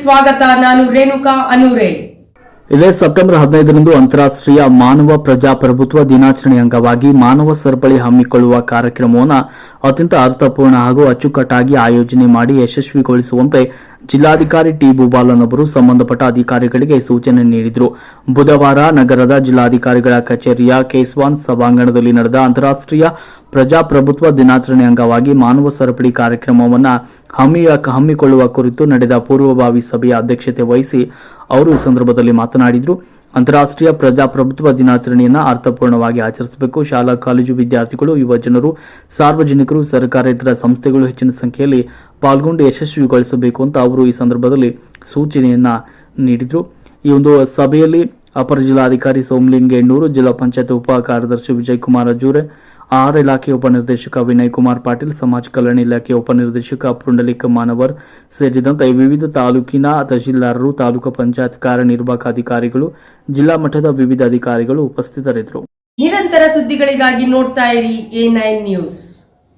ಸ್ವಾಗತ, ನಾನು ರೇಣುಕಾ ಅನೂರೆ. ಇದೇ ಸೆಪ್ಟೆಂಬರ್ ಹದಿನೈದರಂದು ಅಂತಾರಾಷ್ಟ್ರೀಯ ಮಾನವ ಪ್ರಜಾಪ್ರಭುತ್ವ ದಿನಾಚರಣೆ ಅಂಗವಾಗಿ ಮಾನವ ಸರಪಳಿ ಹಮ್ಮಿಕೊಳ್ಳುವ ಕಾರ್ಯಕ್ರಮವನ್ನು ಅತ್ಯಂತ ಅರ್ಥಪೂರ್ಣ ಹಾಗೂ ಅಚ್ಚುಕಟ್ಟಾಗಿ ಆಯೋಜನೆ ಮಾಡಿ ಯಶಸ್ವಿಗೊಳಿಸುವಂತೆ ಜಿಲ್ಲಾಧಿಕಾರಿ ಟಿ ಭೂಪಾಲನ್ ಅವರು ಸಂಬಂಧಪಟ್ಟ ಅಧಿಕಾರಿಗಳಿಗೆ ಸೂಚನೆ ನೀಡಿದರು. ಬುಧವಾರ ನಗರದ ಜಿಲ್ಲಾಧಿಕಾರಿಗಳ ಕಚೇರಿಯ ಕೇಸ್ವಾನ್ ಸಭಾಂಗಣದಲ್ಲಿ ನಡೆದ ಅಂತಾರಾಷ್ಟ್ರೀಯ ಪ್ರಜಾಪ್ರಭುತ್ವ ದಿನಾಚರಣೆ ಅಂಗವಾಗಿ ಮಾನವ ಸರಪಳಿ ಕಾರ್ಯಕ್ರಮವನ್ನು ಹಮ್ಮಿ ಹಮ್ಮಿಕೊಳ್ಳುವ ಕುರಿತು ನಡೆದ ಪೂರ್ವಭಾವಿ ಸಭೆಯ ಅಧ್ಯಕ್ಷತೆ ವಹಿಸಿ ಅವರು ಈ ಸಂದರ್ಭದಲ್ಲಿ ಮಾತನಾಡಿದರು. ಅಂತಾರಾಷ್ಟ್ರೀಯ ಪ್ರಜಾಪ್ರಭುತ್ವ ದಿನಾಚರಣೆಯನ್ನು ಅರ್ಥಪೂರ್ಣವಾಗಿ ಆಚರಿಸಬೇಕು. ಶಾಲಾ, ಕಾಲೇಜು ವಿದ್ಯಾರ್ಥಿಗಳು ಯುವಜನರು ಸಾರ್ವಜನಿಕರು, ಸರ್ಕಾರೇತರ ಸಂಸ್ಥೆಗಳು ಹೆಚ್ಚಿನ ಸಂಖ್ಯೆಯಲ್ಲಿ ಪಾಲ್ಗೊಂಡು ಯಶಸ್ವಿಗೊಳಿಸಬೇಕು ಅಂತ ಅವರು ಈ ಸಂದರ್ಭದಲ್ಲಿ ಸೂಚನೆಯನ್ನ ನೀಡಿದರು. ಈ ಒಂದು ಸಭೆಯಲ್ಲಿ ಅಪರ ಜಿಲ್ಲಾಧಿಕಾರಿ ಸೋಮಲಿಂಗೇಣ್ಣೂರು, ಜಿಲ್ಲಾ ಪಂಚಾಯತ್ ಉಪ ಕಾರ್ಯದರ್ಶಿ ವಿಜಯ್ ಕುಮಾರ್ ಅಜೂರೆ ಆಹಾರ ಇಲಾಖೆ ಉಪನಿರ್ದೇಶಕ ವಿನಯ್ ಕುಮಾರ್ ಪಾಟೀಲ್, ಸಮಾಜ ಕಲ್ಯಾಣ ಇಲಾಖೆ ಉಪನಿರ್ದೇಶಕ ಪುಂಡಲಿಕ್ ಮಾನವರ್ ಸೇರಿದಂತೆ ವಿವಿಧ ತಾಲೂಕಿನ ತಹಶೀಲ್ದಾರರು, ತಾಲೂಕು ಪಂಚಾಯತ್ ಕಾರ್ಯನಿರ್ವಾಹಕ ಅಧಿಕಾರಿಗಳು ಜಿಲ್ಲಾ ಮಟ್ಟದ ವಿವಿಧ ಅಧಿಕಾರಿಗಳು ಉಪಸ್ಥಿತರಿದ್ದರು. ನಿರಂತರ ಸುದ್ದಿಗಳಿಗಾಗಿ ನೋಡ್ತಾ ಇರಿ ಎ ನೈನ್ ನ್ಯೂಸ್.